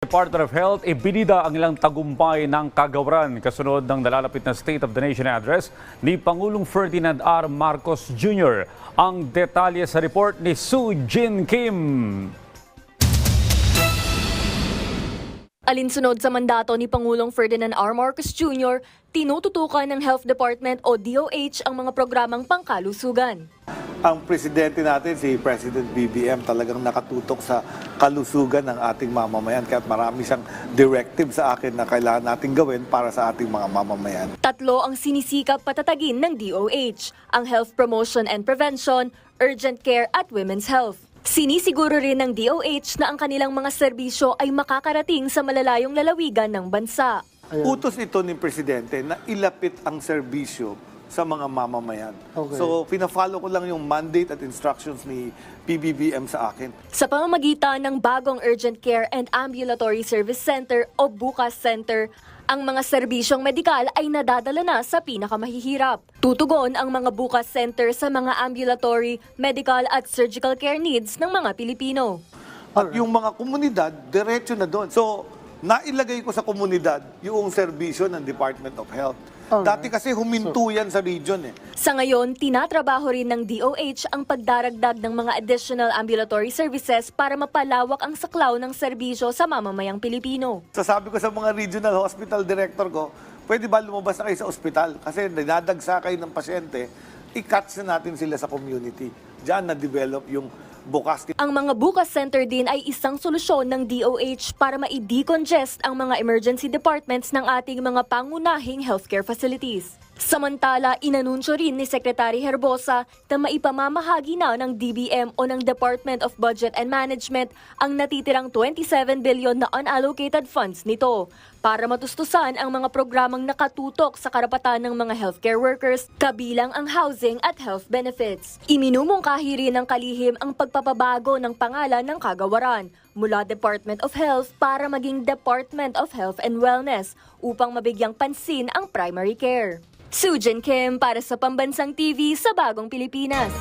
Department of Health, ibinida ang ilang tagumpay ng kagawaran kasunod ng nalalapit na State of the Nation address ni Pangulong Ferdinand R. Marcos Jr. Ang detalye sa report ni Sue Jin Kim. Alinsunod sa mandato ni Pangulong Ferdinand R. Marcos Jr., tinututukan ng Health Department o DOH ang mga programang pangkalusugan. ang presidente natin, si President BBM, talagang nakatutok sa kalusugan ng ating mamamayan. Kaya marami siyang directive sa akin na kailangan natin gawin para sa ating mga mamamayan. Tatlo ang sinisikap patatagin ng DOH, ang Health Promotion and Prevention, Urgent Care at Women's Health. Sinisiguro rin ng DOH na ang kanilang mga serbisyo ay makakarating sa malalayong lalawigan ng bansa. Utos ito ni Presidente na ilapit ang serbisyo sa mga mamamayan. So, pina-follow ko lang yung mandate at instructions ni PBBM sa akin. Sa pamamagitan ng bagong Urgent Care and Ambulatory Service Center o BUCAS Center, ang mga serbisyong medikal ay nadadala na sa pinakamahihirap. Tutugon ang mga BUCAS Center sa mga ambulatory, medical at surgical care needs ng mga Pilipino. At yung mga komunidad, diretso na doon. So, nailagay ko sa komunidad yung serbisyo ng Department of Health. Dati kasi huminto yan sa region eh. Sa ngayon, tinatrabaho rin ng DOH ang pagdaragdag ng mga additional ambulatory services para mapalawak ang saklaw ng serbisyo sa mamamayang Pilipino. Sasabi ko sa mga regional hospital director ko, pwede ba lumabas na kayo sa ospital? Kasi dinadagsa kayo ng pasyente, i-catch na natin sila sa community. Diyan na-develop yung bukas Ang mga bukas center din ay isang solusyon ng DOH para ma-decongest ang mga emergency departments ng ating mga pangunahing healthcare facilities. Samantala, inanunsyo rin ni Secretary Herbosa na maipamamahagi na ng DBM o ng Department of Budget and Management ang natitirang 27 billion na unallocated funds nito para matustusan ang mga programang nakatutok sa karapatan ng mga healthcare workers kabilang ang housing at health benefits. Iminumungkahi rin ng kalihim ang pagpapabago ng pangalan ng kagawaran mula Department of Health para maging Department of Health and Wellness upang mabigyang pansin ang primary care. Sujin Kim para sa Pambansang TV sa Bagong Pilipinas.